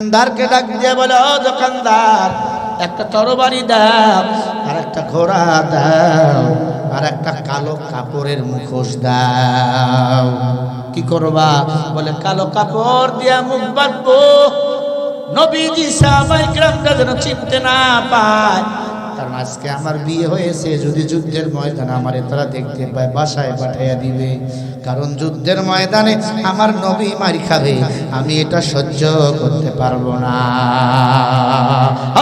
দোকানদারকে ডাক দিয়ে বলে, ও দোকানদার, একটা তরবারি দাও আর একটা ঘোড়া দাও আর একটা কালো কাপড়ের মুখোশ দাও। কি করবা? বলে, কালো কাপড় দিয়া মুখ বাঁধবো। নবীজি সাহাবাই গ্রামটা যেন চিনতে না পায় কারণ আজকে আমার বিয়ে হয়েছে, যদি যুদ্ধের ময়দানে আমার তারা দেখতে পায়, বাসায় পাঠাইয়া দিবে। কারণ যুদ্ধের ময়দানে আমার নবী মারি খাবে, আমি এটা সহ্য করতে পারব না।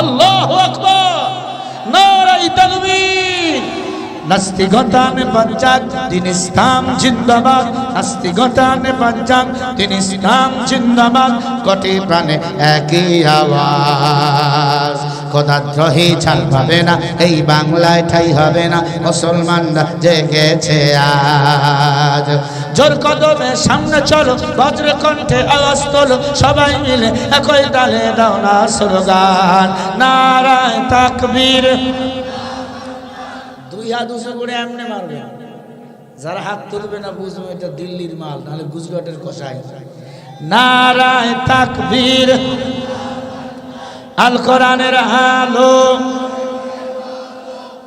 আল্লাহু জিন্দাবাদ নাস্তিকতা মে পঞ্চাক দিন ইসলাম জিন্দাবাদ। কোটি প্রাণে একই আওয়াজ। খোদাদ্রোহী ছাল পাবে না, এই বাংলায় ঠাই হবে না, মুসলমানরা জেগেছে আজ। জোর কদমে সামনে চলো, বজ্র কণ্ঠে আওয়াজ তোলো, সবাই মিলে একই তালে দাও না স্লোগান। নারায় তাকবীর। দুই হাত উঁচু করে এমনি মারবে। যারা হাত তুলবে না বুঝবে এটা দিল্লির মাল, নাহলে গুজরাটের কষাই নারায় তাকবীর। আল কোরআনের আলো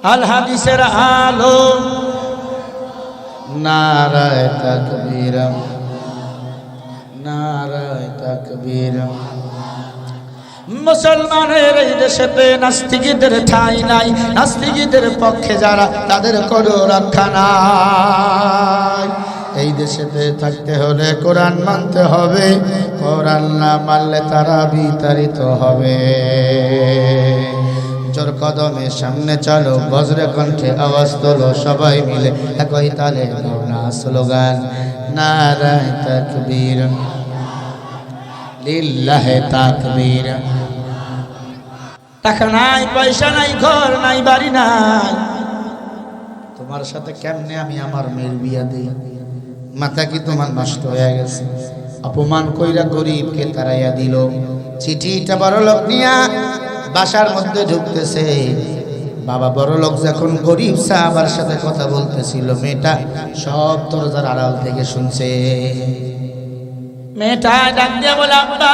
আল হাদিসের আলো নারায় তাকবীর নারায় তাকবীর মুসলমানের এই দেশেতে নাস্তিকদের ঠাই নাই নাস্তিকদের পক্ষে যারা তাদের কোনো রক্ষা নাই। এই দেশেতে থাকতে হলে কোরআন মানতে হবে। কোরআন না মানলে তারা বিতাড়িত হবে। জোর কদমে সামনে চলো, বজ্রে কণ্ঠে আওয়াজ তোলো সবাই মিলে। একই তালে না স্লোগান, নারায় তাকবীর, লিল্লাহে তাকবীর। টাকা নাই, পয়সা নাই, ঘর নাই, বাড়ি নাই। তোমার সাথে কেমনে আমি আমার মেয়ের বিয়া দিই? মাথা কি তোমার নষ্ট হয়ে গেছে? অপমান কইরা গরিবকে তারাইয়া দিল। চিঠিটা বড় লোক নিয়া বাসার মধ্যে ঢুকতেছে। বাবা বড় লোক যখন গরিব সাহাবার সাথে কথা বলতেছিল মেয়েটা সব দরজার আড়াল থেকে শুনছে। মেয়েটা ডাক দিয়ে বলে আব্বা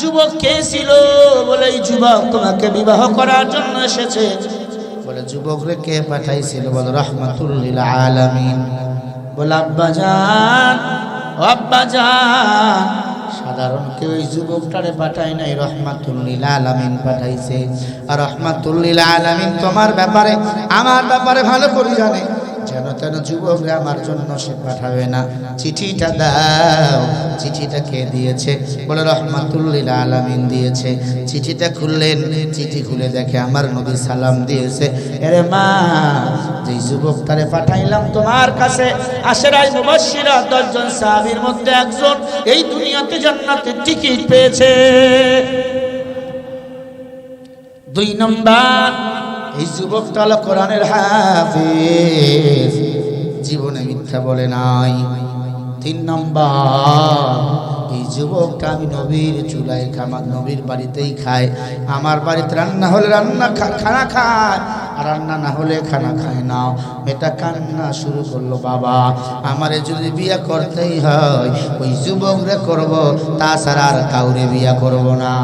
যুবক কে ছিল? বলে এই যুবক তোমাকে বিবাহ করার জন্য এসেছে। বলে যুবক রে কে পাঠাইছিল? বলে রহমাতুল্লিল আলামিন। সাধারণ কেউ ওই যুবকটারে পাঠায় নাই, রহমাতুল্লিল আলামিন পাঠাইছে। আর রহমাতুল্লিল আলামিন তোমার ব্যাপারে, আমার ব্যাপারে ভালো করে জানে। যেন তেন যুবকরা আমার জন্য সে পাঠাবে না। চিঠিটা দাও। চিঠিটা কে দিয়েছে? বলে রহমাতুল্লিল আলামিন দিয়েছে। চিঠিটা খুললেন, চিঠি খুলে দেখে আমার নবী সালাম দিয়েছে। এরে মা যে যুবকটারে পাঠাইলাম তোমার কাছে আশেরাই মুবাশশিরা দশজন সাহাবীর মধ্যে একজন এই দুনিয়াতে জান্নাতের টিকিট পেয়েছে। দুই নম্বর এই যুবকটা হলো কোরআনের হাফিজ, জীবনে মিথ্যা বলে নাই। তিন নম্বর, এই যুবকটা আমি নবীর চুলায় খামার নবীর বাড়িতেই খায়। আমার বাড়িতে রান্না হলে রান্না খানা খায় রান্না না হলে খানা খায় না। মেয়েটা কান্না শুরু করল, বাবা, আমারে যদি বিয়া করতেই হয়, ওই যুবকরে করব, তাছাড়া আর কাউরে বিয়া করব না।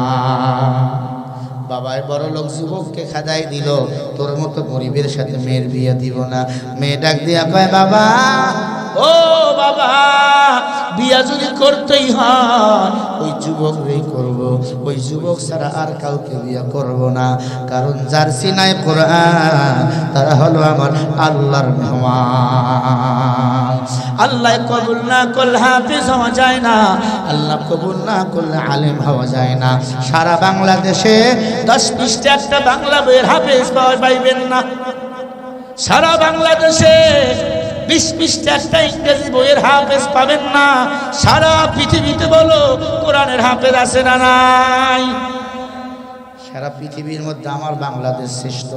বাবাই বড় লোক যুবককে খাদাই দিল। তোর মতো গরিবের সাথে মেয়ের বিয়ে দিব না। মেয়ে ডাক দিয়া কয়, বাবা, ও বাবা, বিয়া যদি করতেই হয়, ওই যুবকরেই করব। ওই যুবক ছাড়া আর কাউকে বিয়ে করব না। কারণ যার সিনায় কোরআন, তারা হলো আমার আল্লাহর মেহমান। আল্লাহ কবুল না করলে হাফিজ হওয়া যায় না, আল্লাহ কবুল না করলে আলেম হওয়া যায় না। সারা বাংলাদেশে দশ বিশটা একটা বাংলা বইয়ের হাফিজ পাওয়া পাইবেন না। সারা বাংলাদেশে বিশ বিশটা একটা ইংরেজি বইয়ের হাফেজ পাবেন না। সারা পৃথিবীতে বলো কোরআনের হাফেজ আছে না নাই? সারা পৃথিবীর মধ্যে আমার বাংলাদেশ শ্রেষ্ঠ।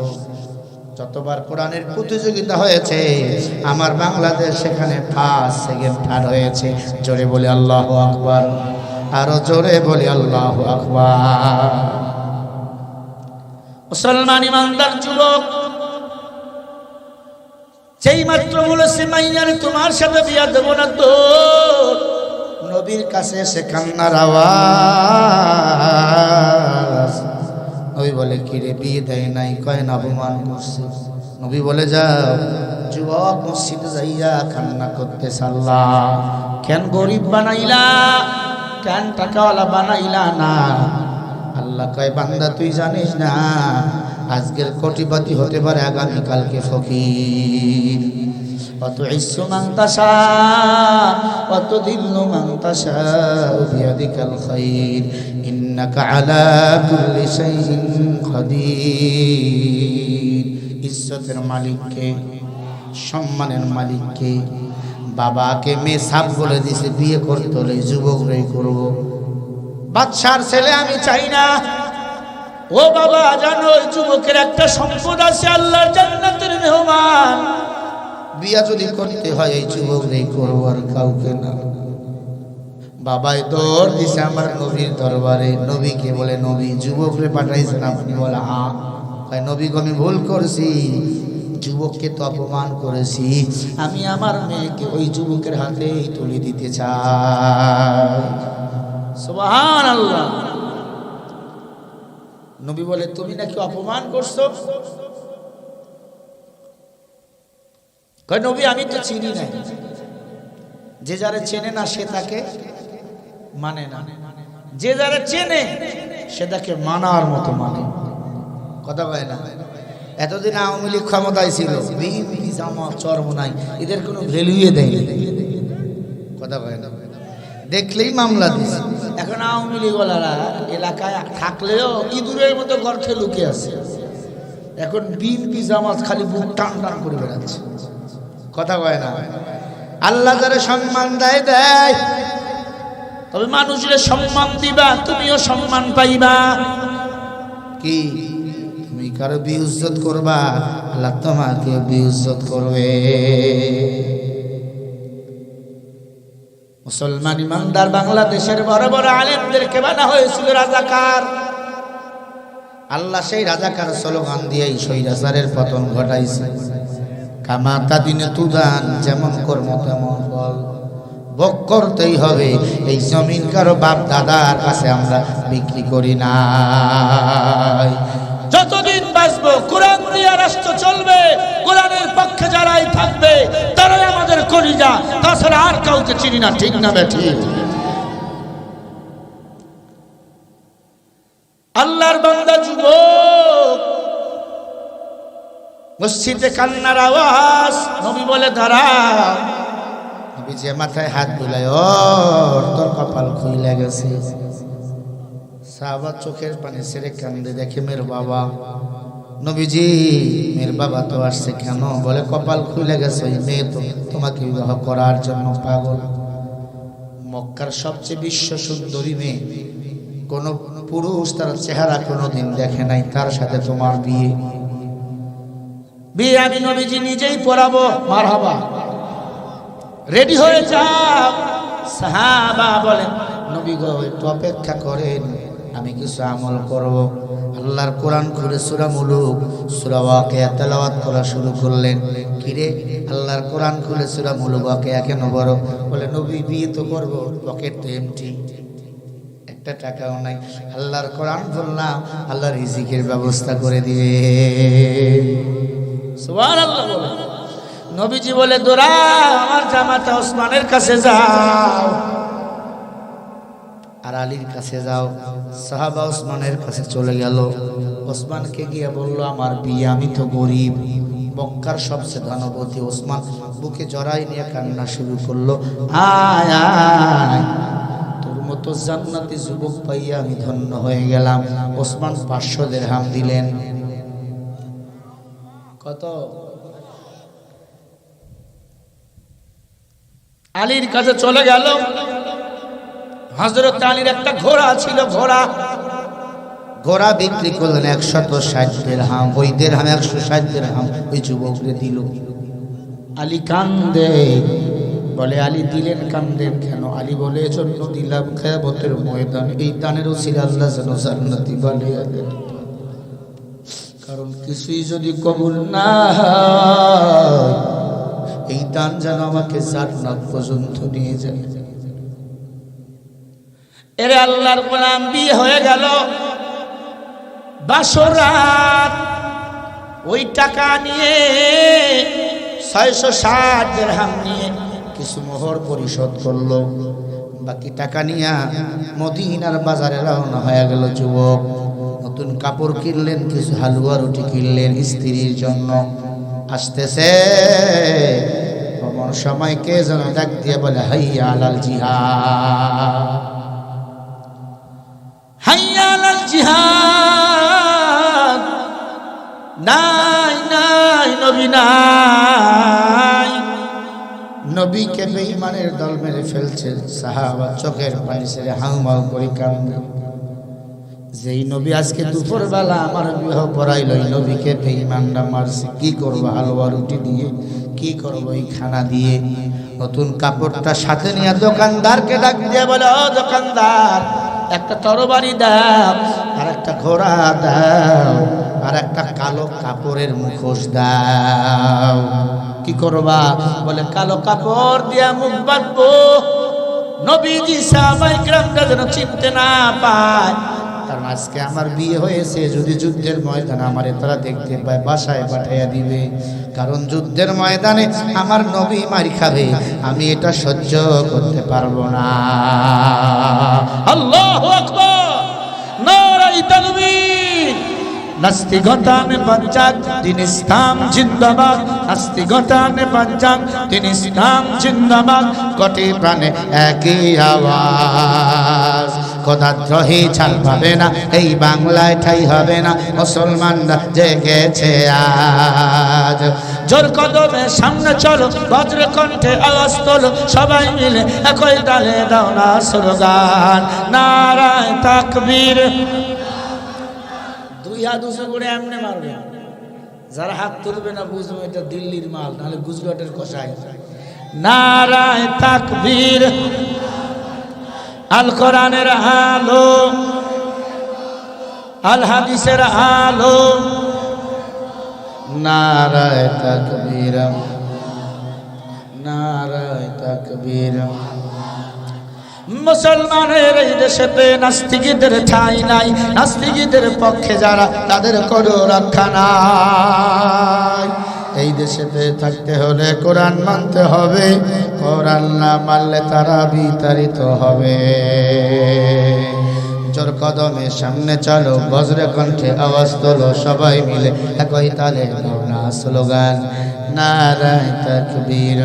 যতবার কোরআনের প্রতিযোগিতা হয়েছে, আমার বাংলাদেশ সেখানে ফার্স্ট সেকেন্ড থার্ড হয়েছে। জোরে বলে আল্লাহ আকবার। আরও জোরে বলি আল্লাহ আকবার। মুসলমান ইমানদার যুবক, যেই মাত্র বলেছে, মাইয়ারে তোমার সাথে বিয়া দেবো না তো। নবীর কাছে সে কান্নার আওয়াজ। নবী বলে, কিরে বিয়ে দেয় নাই, কয় না অপমান করছে? নবী বলে, যাও। যুবক মসজিদে যাইয়া কান্না করতে সাল্লা কেন গরিব বানাইলা? কেন টাকাওয়ালা বানাইলা না? আল্লাহ কয়, বান্দা, তুই জানিস না, আজকের কোটিপতি হতে পারে আগামীকালকে ফকির। অত ইস্য মাংতাসা অত দিল্ল মাংতাসা বিয়াদিকাল খাইর। ইন্নাকা আলা কুল্লি শাইইন কাদির ইজ্জতের মালিককে, সম্মানের মালিককে, বাবাকে মেয়ে সাপ বলে দিছে বিয়ে করতে হলে যুবকরাই করব। বাচ্চার ছেলে আমি চাই না। ও বাবা, জানো, ওই যুবকের একটা সম্পদ আছে, আল্লাহর জান্নাতের মেহমান। বিয়া যদি করতে হয়, এই যুবক রে করব আর কাউকে না। বাবাই দৌড় দিছে আমার নবীর দরবারে। নবীকে বলে, নবী যুবক রে পাঠাইছেন আপনি। বলে হা কয়, নবীকে আমি ভুল করছি। যুবককে তো অপমান করেছি। আমি আমার মেয়েকে ওই যুবকের হাতেই তুলে দিতে চাই। আল্লাহ নবী বলে, তুমি নাকি অপমান করছ? নবী, আমি তো চিনি নাই। যে যারা চেনে না সে তাকে মানে না। যে যারা চেনে, সে তাকে মানার মতো মানে। কথা কয় না? এতদিন আওয়ামী লীগ ক্ষমতায় ছিল, বিএনপি, জামাত চর্ম নাই এদের কোনো ভ্যালুয়ে দেয় কথা কয় না? দেখলেই মামলা দিছে। এখন আওয়ামী লীগওয়ালারা এলাকায় থাকলেও ইঁদুরের মতো গর্থে লুকে আছে। এখন বিএনপি, জামাত খালি বুক টান টান করে বেড়াচ্ছে। কথা কয় না? আল্লাহ যারা সম্মান দেয় দেয়। তবে মানুষের সম্মান দিবা, তুমিও সম্মান পাইবা। কি? তুমি কারও বিউজ্জত করবা? আল্লাহ তোমাকে বিউজ্জত করবে। মুসলমান ইমানদার বাংলাদেশের বড় বড় আলেমদেরকে বানা হয়েছিল রাজাকার। আল্লাহ সেই রাজাকার স্লোগান দিয়েই সৈরাচারের পতন ঘটাইছে। কামাতা দিনে তুদান, যেমন কর্ম তেমন ফল। ভোগ করতেই হবে। এই জমিন কারও বাপ দাদার কাছে আমরা বিক্রি করি না যতদিন বাঁচবো, কোরআন দিয়ে রাষ্ট্র চলবে, কোরআনের পক্ষে যারাই থাকবে, তারাই আমাদের কলিজা। তাছাড়া আর কাউকে চিনি না, ঠিক না বেঠি? আল্লাহর বান্দা যুবক, মসজিদে কান্নার আওয়াজ, নবী বলে, দাঁড়া। যে মাথায় হাত বুলাই ওর তোর কপাল খুইলে গেছে। সাহাবা চোখের পানি ছেড়ে কান্দে দেখে, মেয়ের বাবা, নবীজি, মেয়ের বাবা তো আসছে কেন? বলে, কপাল খুলে গেছে, ওই মেয়ে তো তোমাকে বিবাহ করার জন্য পাগল। মক্কার সবচেয়ে বিশ্ব সুন্দরী মেয়ে, কোন পুরুষ তার চেহারা কোনোদিন দেখে নাই, তার সাথে তোমার বিয়ে। বিয়ে আমি নবীজি নিজেই পড়াবো মার হবা রেডি হয়ে যাও। সাহাবা বলেন, নবী গো, একটু অপেক্ষা করেন, আমি কিছু আমল করব। আল্লাহর কোরআন খুলে সুরা মুলুক, সুরা ওয়াকিয়া তেলাওয়াত করা শুরু করলেন। কিরে আল্লাহর কোরআন খুলে সুরা মুলুক, ওয়াকিয়া কেন বড় বলে, নবী বিয়ে তো করব, পকেট তো এমটি একটা টাকাও নাই। আল্লাহর কোরআন বললাম আল্লাহর রিজিকের ব্যবস্থা করে দিবে সুবহানাল্লাহ বলে নবীজি বলে, দোরা, আমার জামাতা ওসমানের কাছে যাও। আর আলীর কাছে যাও। সাহাবা ওসমানের কাছে চলে গেল। ওসমানকে গিয়ে বলল, আমার বিয়ে, আমি তো গরিব। মক্কার সবচেয়ে ধনপতি ওসমান। বুকে জড়াই নিয়ে কান্না শুরু করল। আয় আয়, তোর মতো জান্নাতি যুবক পাইয়া আমি ধন্য হয়ে গেলাম। ওসমান পাঁচশো দেড়হাম দিলেন। কত? আলীর কাছে চলে গেল হজরত আলীর একটা ঘোড়া ছিল ঘোড়া। ঘোড়া বিক্রি করলেন একশত ষাট হাম ওই দেড়হাম একশো ষাট হাম ওই যুবকরে দিল। আলী কান্দে বলে আলী দিলেন কান্দেন কেন? আলী বলে জন্য দিলাম খেয়াবতের ময়দান এই দানেরও আল্লাহ যেন জান্নাতি বলে কারণ কিছুই যদি কবুল না এই দান যেন আমাকে জান্নাত পর্যন্ত নিয়ে যায়। এরে আল্লাহর গোলাম, বিয়ে হয়ে গেল। বাসরাত ওই টাকা নিয়ে ছয়শো ষাট দেড়হাম নিয়ে কিছু মোহর পরিশোধ করল। বাকি টাকা নিয়ে মদিনার বাজারে রওনা হয়ে গেল যুবক। নতুন কাপড় কিনলেন, কিছু হালুয়া রুটি কিনলেন স্ত্রীর জন্য। আসতেছে। এমন সময় কে যেন ডাক দিয়ে বলে, হাইয়া আলাল জিহাদ। হাইয়া আলাল জিহাদ। নাই নাই, নবী, নাই। নবীকে বেঈমানের দল মেরে ফেলছে সাহাবা, চোখের পানি ছেড়ে হাউমাউ করে কান্দে যেই নবী আজকে দুপুর বেলা আমার বিবাহ পড়াইল নবীকে বেঈমানরা মারছে। কি করব, হালুয়া রুটি দিয়ে কি করব এই খানা দিয়ে? নতুন কাপড়টা সাথে নিয়ে দোকানদারকে ডাক দিয়ে বলে, ও দোকানদার, একটা তরবারি দাও, আর একটা ঘোড়া দাও, আর একটা কালো কাপড়ের মুখোশ দাও। কি করবা? বলে, কালো কাপড় দিয়া মুখ বাঁধবো। নবীজি সাহাবাই গ্রামটা যেন চিনতে না পায় কারণ আজকে আমার বিয়ে হয়েছে, যদি যুদ্ধের ময়দানে আমার তারা দেখতে পায়, বাসায় পাঠাইয়া দিবে। কারণ যুদ্ধের ময়দানে আমার নবী মারি খাবে, আমি এটা সহ্য করতে পারব না। আল্লাহ তাকবীর নাস্তিকতানে পঞ্চাক দিন ইসলাম জিন্দাবাদ। নাস্তিকতানে পঞ্চাক দিন ইসলাম জিন্দাবাদ। কোটি প্রাণে একই আওয়াজ। পাবে না, এই বাংলায় ঠাই হবে না জেগেছে আজ। জোর কদমে সামনে চলো, বজ্র কণ্ঠে আওয়াজ তোলো, সবাই মিলে একই তালে দাও না নারায় তাকবীর। দুই হাত করে এমনি মারবে যারা হাত তুলবে না বুঝবে এটা দিল্লির মাল, নাহলে গুজরাটের কষাই নারায় তাকবীর। আল কোরআনের আলো আল হাদিসের আলো। নারায় তাকবীর নারায় তাকবীর মুসলমানের এই দেশেতে নাস্তিকদের ঠাই নাই নাস্তিকদের পক্ষে যারা তাদের কোনো রক্ষা নাই। এই দেশেতে থাকতে হলে কোরআন মানতে হবে। কোরআন না মানলে তারা বিতাড়িত হবে। জোর কদমে সামনে চলো, বজ্রে কণ্ঠে আওয়াজ তোলো সবাই মিলে। একই তালে না স্লোগান, নারায় তাকবীর,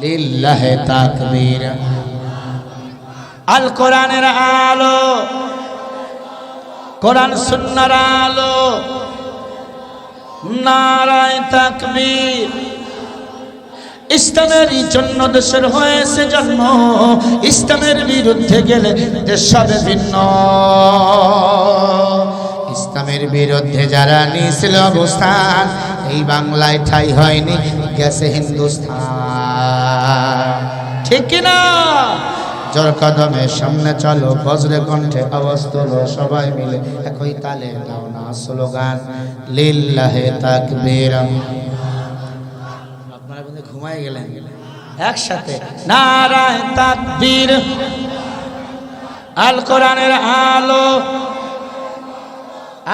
লিল্লাহে তাকবীর। আল কোরআনের আলো, কোরআন সুন্নার আলো নারায় তাকবীর। ইসলামের জন্য দেশের হয়েছে জন্ম ইসলামের বিরুদ্ধে গেলে দেশ সবে ভিন্ন। ইসলামের বিরুদ্ধে যারা নিয়েছিল অবস্থান এই বাংলায় ঠাই হয়নি গেছে হিন্দুস্থান। ঠিক কিনা? জোর কদমে সামনে চলো, বজ্রে কণ্ঠে তোলো সবাই মিলে। একই তালে দাও না স্লোগান, লিল্লাহে তাকবীর আপনারা কিন্তু ঘুমাই গেলেন। একসাথে, নারায় তাকবীর, আল কোরআনের আলো,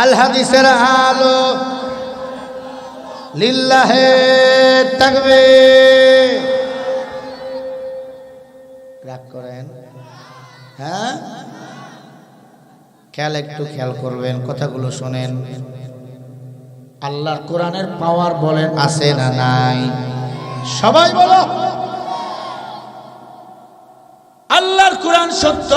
আল হাদিসের আলো, লিল্লাহে তাকবীর। করেন? হ্যাঁ? খেয়াল একটু খেয়াল করবেন, কথাগুলো শোনেন। আল্লাহর কোরআনের পাওয়ার বলেন, আছে না নাই? সবাই বলো। আল্লাহর কোরআন সত্য?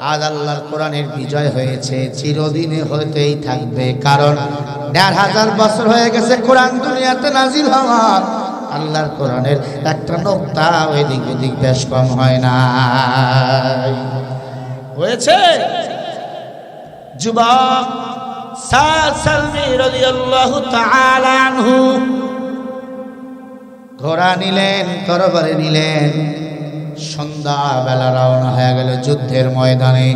আজ আল্লাহর কোরআনের বিজয় হয়েছে, চিরদিনে হতেই থাকবে। কারণ দেড় হাজার বছর হয়ে গেছে কোরআন দুনিয়াতে নাজিল হওয়ার। আল্লাহর কোরআনের একটা নোক্তা এদিক ওদিক বেশ কম হয় না। হয়েছে? যুবক ঘোড়া নিলেন, তরবারি নিলেন সন্ধ্যা বেলা রওনা হয়ে গেল যুদ্ধের ময়দানে।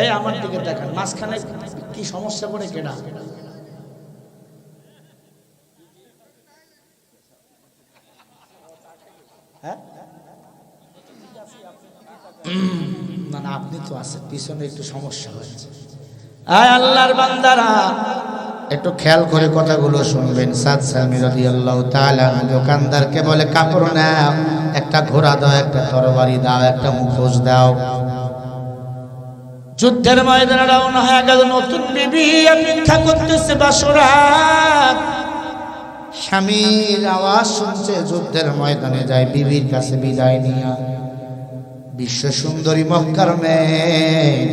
এই আমার দিকে দেখেন, মাঝখানে কি সমস্যা করে কেনা হ্যাঁ? না না আপনি তো আছেন পিছনে একটু সমস্যা হয়েছে। আয় আল্লাহর বান্দারা। একটু খেয়াল করে কথাগুলো শুনবেন। সাদ সালমি রদি আল্লাহ দোকানদারকে বলে কাপড় নাও একটা ঘোড়া দাও একটা তরবারি দাও একটা মুখোশ দাও। যুদ্ধের ময়দানে রওনা হয়ে গেল নতুন বিবি অপেক্ষা করতেছে বাসরা। স্বামীর আওয়াজ শুনছে, যুদ্ধের ময়দানে যায়, বিবির কাছে বিদায় নিয়া। বিশ্ব সুন্দরী মক্কার মেয়ে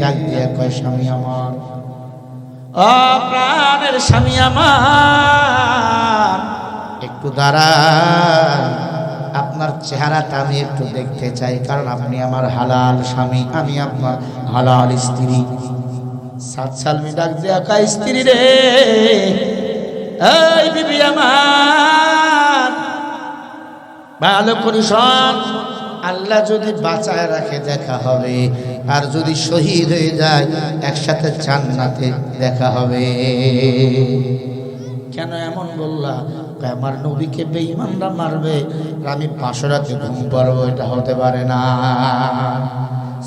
ডাক দিয়ে কয়, স্বামী আমার ও প্রাণের স্বামী আমার। একটু দাঁড়ান, আপনার চেহারাটা আমি একটু দেখতে চাই, কারণ আপনি আমার হালাল স্বামী, আমি আপনার হালাল স্ত্রী। সাত সালমি ডাক দিয়া স্ত্রী রে এই বিবি আমার। ভালো করে শোন। আল্লাহ যদি বাঁচায় রাখে দেখা হবে আর যদি শহীদ হয়ে যায় একসাথে জান্নাতে দেখা হবে। কেন এমন বললা? আমার নবীকে বেঈমানরা মারবে আর আমি পাশরাতে ঘুম পারব এটা হতে পারে না।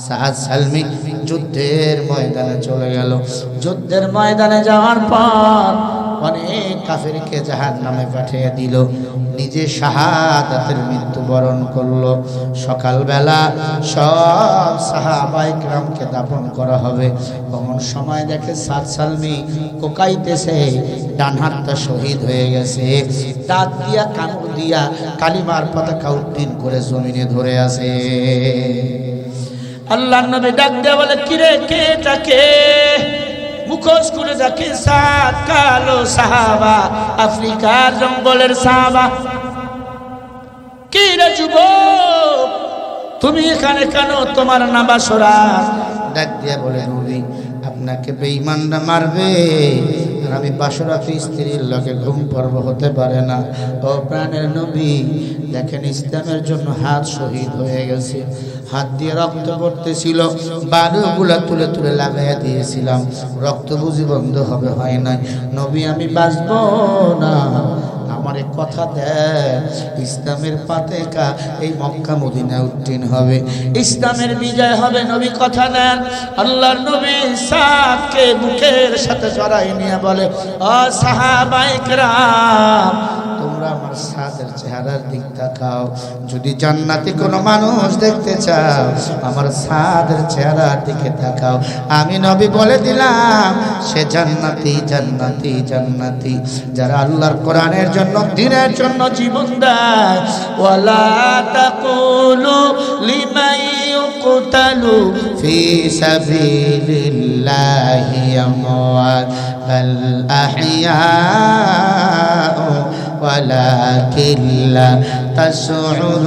সাহাদ সালমি যুদ্ধের ময়দানে চলে গেল। যুদ্ধের ময়দানে যাওয়ার পর অনেক কাফেরকে জাহান নামে পাঠিয়ে দিল। নিজে শাহাদাতের মৃত্যুবরণ করল। সকালবেলা সব সাহাবাইক রামকে দাপন করা হবে। কমন সময় দেখে সাত সালমি কোকাইতেছে ডান হাতটা শহীদ হয়ে গেছে। দাঁত দিয়া কামড় দিয়া কালিমার পতাকা উত্তীর্ণ করে জমিনে ধরে আছে। আল্লাহ নবী ডাক দেয়া বলে, কিরে, কে ডাকে মুখোশ করে যাকে সাত কালো সাহাবা, আফ্রিকার জঙ্গলের সাহাবা। কি রে যুবক? তুমি এখানে কেন তোমার নাবাসরা ডাক দিয়া বলে, নবী, আপনাকে বেঈমানরা মারবে। আমি বাসরাতে স্ত্রীর লগে ঘুম পর্ব হতে পারে না। ও প্রাণের নবী, দেখেন ইসলামের জন্য হাত শহীদ হয়ে গেছে। হাত দিয়ে রক্ত পড়তেছিল বালুগুলা তুলে তুলে লাগাইয়া দিয়েছিলাম। রক্ত বুঝি বন্ধ হবে, হয় নাই। নবী, আমি বাঁচব না। আমারে কথা দেয়। ইসলামের পাতেকা এই মক্কা মদিনা উত্তীর্ণ হবে। ইসলামের বিজয় হবে, নবী কথা দেন। আল্লাহর নবী সাদকে বুকের সাথে জড়াই নিয়ে বলে, ও সাহাবাইকরাম তোমরা আমার সাদের চেহারার দিক তাকাও। যদি জান্নাতি কোনো মানুষ দেখতে চাও, আমার সাদের চেহারার দিকে তাকাও। আমি নবী বলে দিলাম, সে জান্নাতি জান্নাতি জান্নাতি। যারা আল্লাহর কোরআনের জন্য, দিনের জন্য জীবন দেয়, ওয়ালা তাকুলু লিমাই ইউকতালু ফি সাবিলিল্লাহি আমওয়াত। ولكن لا تشعرون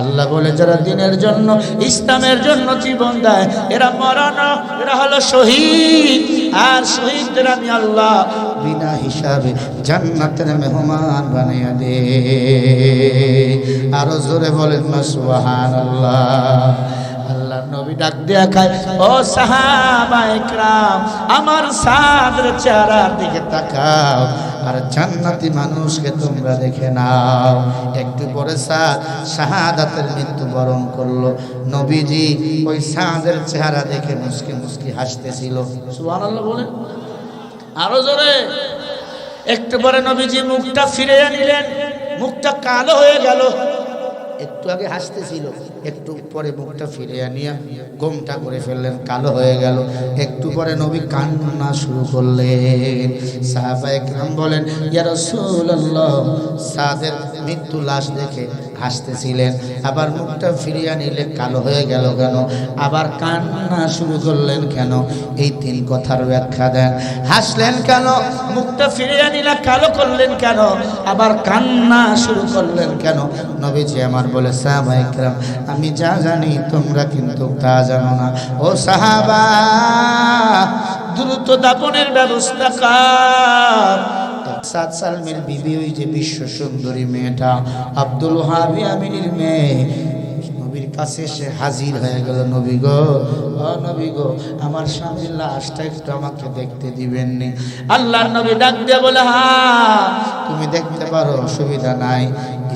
আল্লাহ বলে যারা দিনের জন্য ইসলামের জন্য জীবন দেয় এরা মরানো এরা হলো শহীদ আর শহীদদের আমি আল্লাহ বিনা হিসাবে জান্নাতের মেহমান বানিয়ে দে আরো জোরে বলেন না সুবহান আল্লাহ আল্লাহ নবী ডাক দেয়া খায়, ও সাহাবা একরাম, আমার সাদের চেহারার দিকে তাকাও, আর জান্নাতি মানুষকে তোমরা দেখে নাও। একটু পরে সাদ শাহাদাতের মৃত্যুবরণ করল। নবীজি ওই সাদের চেহারা দেখে মুসকি মুসকি হাসতেছিল। সুবহানাল্লাহ বলেন। আরও জোরে। একটু পরে নবীজি মুখটা ফিরে নিলেন। মুখটা কালো হয়ে গেল। একটু আগে হাসতেছিল, একটু পরে মুখটা ফিরে আনিয়া গোমটা করে ফেললেন, কালো হয়ে গেল। একটু পরে নবী কান্না শুরু করলেন। সাহাবা একরাম বলেন ইয়ারসুল্লাহ সাদের মৃত্যু লাশ দেখে হাসতেছিলেন। আবার মুখটা ফিরিয়ে নিলে কালো হয়ে গেল কেন? আবার কান্না শুরু করলেন কেন? এই তিন কথার ব্যাখ্যা দেন। হাসলেন কেন? মুখটা ফিরিয়ে নিলে কালো করলেন কেন? আবার কান্না শুরু করলেন কেন? নবীজি আমার বলে, সাহাবা আমি যা জানি তোমরা কিন্তু তা জানো না। ও সাহাবা, দ্রুত দাপনের ব্যবস্থা কর। সাত সালমের বিবি ওই যে বিশ্ব সুন্দরী মেয়েটা, আব্দুল হাবি আমিনীর মেয়ে। নবীর কাছে এসে হাজির হয়ে গেল, নবী গো নবী গো, আমার স্বামীর লাশটা একটু আমাকে দেখতে দিবেন নি আল্লাহর নবী ডাক দিয়ে বলে হা তুমি দেখতে পারো, অসুবিধা নাই।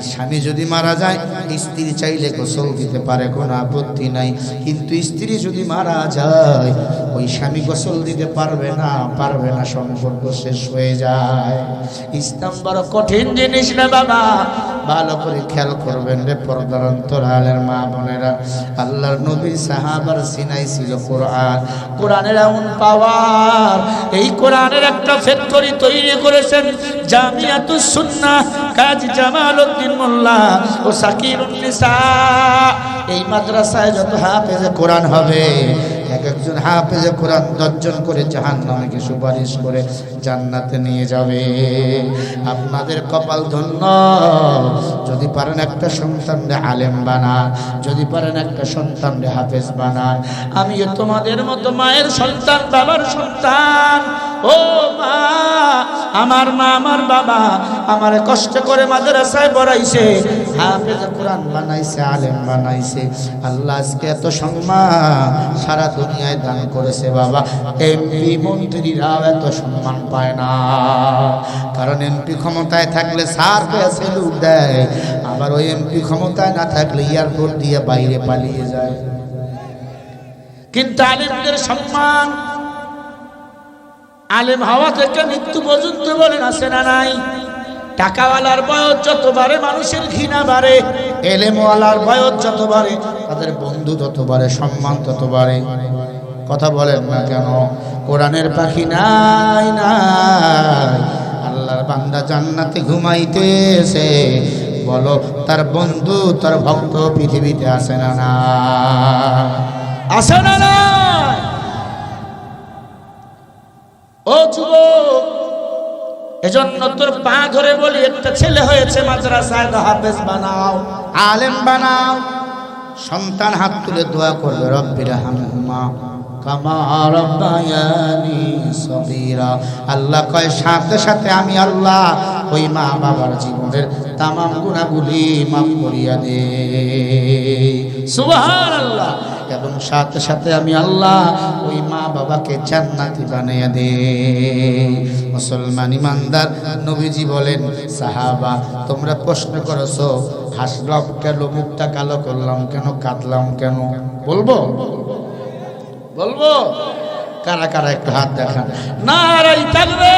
স্বামী যদি মারা যায়, স্ত্রী চাইলে গোসল দিতে পারে, কোনো আপত্তি নাই। কিন্তু স্ত্রী যদি মারা যায়, ওই স্বামী গোসল দিতে পারবে না পারবে না, সম্পর্ক শেষ হয়ে যায়। ইসলাম বড় কঠিন জিনিস না বাবা। ভালো করে খেয়াল করবেন রে পর্দার অন্তরালের মা বোনেরা। আল্লাহর নবীর সাহাবার সিনাই ছিল কোরআন। কোরআনের এমন পাওয়ার। এই কোরআনের একটা ফ্যাক্টরি তৈরি করেছেন জামিয়াতুস সুন্নাহ, কাজী জামাল উদ্দিন মোল্লা ও সাকিরুন নিসা এই মাদ্রাসায় যত হাফেজে কোরআন হবে, এক একজন হাফেজে কোরআন দশজন করে জাহান নামকে সুপারিশ করে জান্নাতে নিয়ে যাবে। আপনাদের কপাল ধন্য। যদি পারেন একটা সন্তানরে আলেম বানান, যদি পারেন একটা সন্তানরে হাফেজ বানান। আমিও তোমাদের মতো মায়ের সন্তান, বাবার সন্তান। ও মা, আমার মা, আমার বাবা আমার কষ্ট করে মাদ্রাসায় পড়াইছে। হাফেজ কোরআন বানাইছে, আলেম বানাইছে। আল্লাহ আজকে এত সম্মান সারা দুনিয়ায় দান করেছে বাবা। এমপি মন্ত্রীরাও এত সম্মান পায় না। কারণ এমপি ক্ষমতায় থাকলে সার করে সেলুট দেয়। আবার ওই এমপি ক্ষমতায় না থাকলে এয়ারপোর্ট দিয়ে বাইরে পালিয়ে যায়। কিন্তু আলেমদের সম্মান আলেম হাওয়া থেকে মৃত্যু পর্যন্ত বলেন, আছে না নাই? টাকাওয়ালার বয়স যত বাড়ে, মানুষের ঘৃণা বাড়ে, এলেমওয়ালার বয়স যত বাড়ে, তাদের বন্ধু তত বাড়ে, সম্মান তত বাড়ে। কথা বলেন না কেন? কোরআনের পাখি নাই নাই। আল্লাহর বান্দা জান্নাতে ঘুমাইতেছে। বলো, তার বন্ধু, তার ভক্ত পৃথিবীতে আসে না না আসে না না ও বলি ছেলে হয়েছে বানাও, আলেম বানাও। সন্তান হাত তুলে দোয়া আল্লাহ কয়, সাথে সাথে আমি আল্লাহ ওই মা বাবার জীবনের তামাম গুণাগুলি মাফ করিয়া দে। সুবহানাল্লাহ। এবং সাথে সাথে আমি আল্লাহ ওই মা বাবাকে জান্নাতি বানিয়ে দে মুসলমান ইমানদার নবীজি বলেন, সাহাবা, তোমরা প্রশ্ন করেছ, হাসলাম কেন, মুখটা কালো করলাম কেন, কাঁদলাম কেন? বলব? বলব? কারা কারা একটু হাত দেখান। নারাই থাকবে